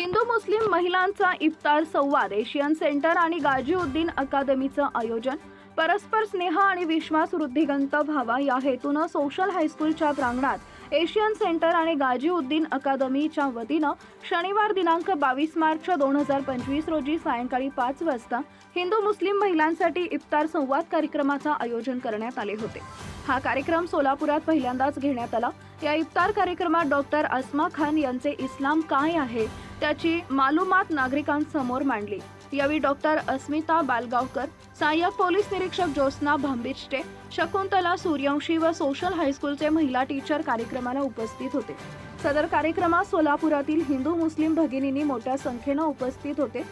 हिंदू मुस्लिम महिलांचा इफ्तार संवाद Asian centre आणि गाजीउद्दीन अकादमीचं आयोजन परस्पर स्नेह आणि विश्वास वृद्धिगंत व्हावा या हेतूनं सोशल हायस्कूलच्या प्रांगणात एशियन सेंटर आणि गाजीउद्दीन अकादमीच्या वतीनं शनिवार दिनांक बावीस मार्च दोन हजार पंचवीस रोजी सायंकाळी पाच वाजता हिंदू मुस्लिम महिलांसाठी इफ्तार संवाद कार्यक्रमाचं आयोजन करण्यात आले होते. हा कार्यक्रम सोलापुरात पहिल्यांदाच घेण्यात आला. या इफ्तार कार्यक्रमात डॉक्टर अस्मा खान यांचे इस्लाम काय आहे? त्याची मालूमात नागरिकांसमोर मांडली. यावेळी डॉक्टर अस्मिता बालगावकर सहाय्यक पोलीस निरीक्षक ज्योत्स्ना भांबिष्टे शकुंतला सूर्यवंशी व सोशल हायस्कूलचे महिला टीचर कार्यक्रमाला उपस्थित होते. सदर कार्यक्रमात सोलापुरातील हिंदू मुस्लिम भगिनींनी मोठ्या संख्येनं उपस्थित होते.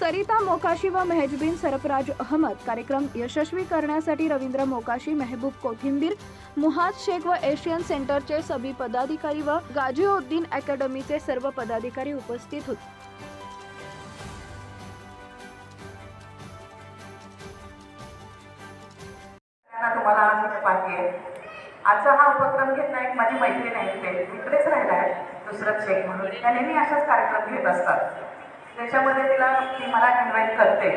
सरिता मोकाशी व मेहजबीन सरफराज अहमद कार्यक्रम यशस्वी करण्यासाठी रवींद्र मोकाशी मेहबूब कोथिंबीर मुहाद शेख व एशियन सेंटरचे सभी पदाधिकारी व गाजीउद्दीन अकॅडमीचे सर्व पदाधिकारी उपस्थित होते. तुम्हाला आज एक पाहिजे आजचा हा उपक्रम घेतला एक माझी मैत्रीण आहे इकडे इकडेच राहिला आहे दुसरं शेख म्हणून. त्या नेहमी अशाच कार्यक्रम घेत असतात. त्याच्यामध्ये तिला ती मला इन्व्हाइट करते.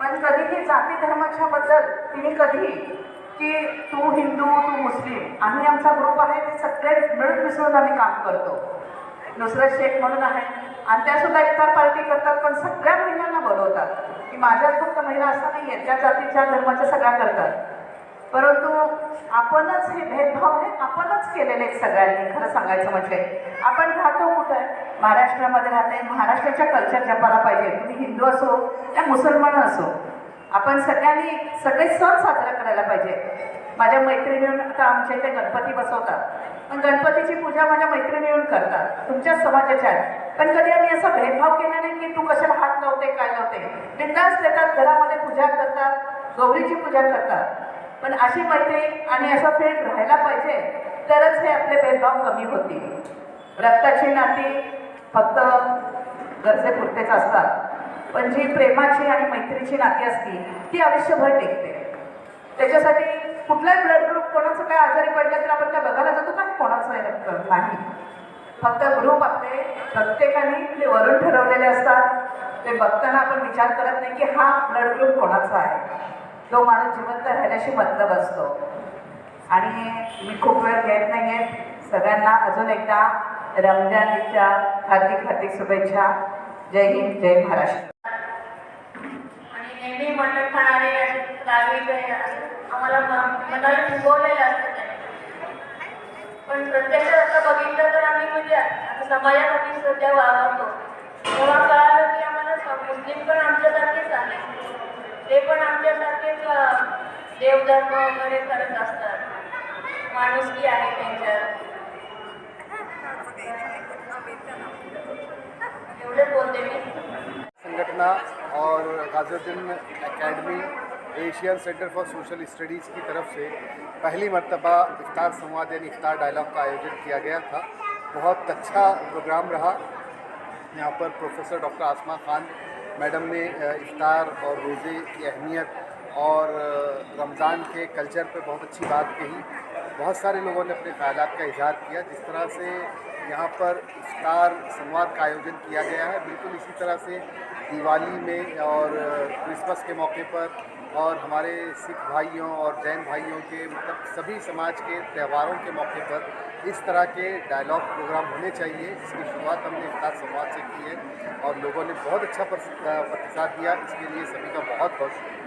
पण कधीही जाती धर्माच्या बद्दल तिने कधी की तू हिंदू तू मुस्लिम आम्ही आमचा ग्रुप आहे ते सगळे मिळून मिसळून आम्ही काम करतो. दुसरं शेख म्हणून आहे. आणि त्यासुद्धा इतर पार्टी करतात पण सगळ्या महिलांना बोलवतात. की माझ्याच फक्त महिला असं नाही आहेत त्या जातीच्या धर्माच्या सगळ्या करतात. परंतु आपणच हे भेदभाव हे आपणच केलेले आहेत सगळ्यांनी खरं सांगायचं म्हणजे. आपण राहतो कुठं? आहे महाराष्ट्रामध्ये राहते महाराष्ट्राच्या कल्चर जपायला पाहिजे. तुम्ही हिंदू असो या मुसलमान असो आपण सगळ्यांनी सगळे सण साजरा करायला पाहिजे. माझ्या मैत्रिणीहून आता आमच्या इथे गणपती बसवतात. पण गणपतीची पूजा माझ्या मैत्रिणीहून करतात. तुमच्याच समाजाच्या आहेत. पण कधी आम्ही असा भेदभाव केला नाही की तू कशाला हात लावते काय लावते? बिंदास देतात घरामध्ये पूजा करतात गौरीची पूजा करतात. पण अशी मैत्री आणि असा फील्ड राहायला पाहिजे तरच हे आपले भेदभाव कमी होतील. रक्ताची नाती फक्त गरजेपुरतेच असतात. पण जी प्रेमाची आणि मैत्रीची नाती असती ती आयुष्यभर टिकते. त्याच्यासाठी कुठलाही ब्लड ग्रुप कोणाचं काय आजारी पडलं तर आपण काय बघायला जातो का? कोणाचं आहे रक्त नाही. फक्त ग्रुप आपले प्रत्येकाने ते वरून ठरवलेले असतात. ते बघताना आपण विचार करत नाही की हा ब्लड ग्रुप कोणाचा आहे? जो माणूस जिवंत राहिल्याशी मतलब असतो. आणि मी खूप वेळ घेत नाही आहे सगळ्यांना अजून एकदा रमजान ईदच्या हार्दिक हार्दिक शुभेच्छा. जय हिंद जय महाराष्ट्र. आणि नेहमी मटण खाणारे असे गावी आम्हाला मनाला फुगवलेलं असतं त्यांनी. पण प्रत्यक्षात आता बघितलं तर आम्ही म्हणजे आता समाजासाठी सध्या वावरतो. तेव्हा कळालं की आम्हाला मुस्लिम पण आमच्यासारखेच आहे. ते पण आमच्यासारखेच अं, देवधर्म वगैरे करत असतात. माणुसकी आहे त्यांच्यात. संगठना और Ghaziauddin academy, Asian centre for social studies की तरफ़ से पहली मरतबा इफ्तार संवाद यानी इफ्तार डायलॉग का आयोजन किया गया था। बहुत अच्छा प्रोग्राम रहा। यहाँ पर professor doctor Asma Khan madam ने इफ्तार और रोज़े की अहमियत और रमज़ान के कल्चर पर बहुत अच्छी बात कही। बहुत सारे लोगों ने अपने ख्याल का इजहार किया। जिस तरह से यहाँ पर इफ्तार संवाद का आयोजन किया गया है। बिल्कुल इसी तरह से दिवाली में और क्रिसमस के मौके पर और हमारे सिख भाइयों और जैन भाइयों के मतलब सभी समाज के त्योहारों के मौके पर इस तरह के डायलॉग प्रोग्राम होने चाहिए। इसकी शुरुआत हमने इफ्तार संवाद से की है और लोगों ने बहुत अच्छा प्रतिसाद दिया। इसके लिए सभी का बहुत बहुत शुक्रिया।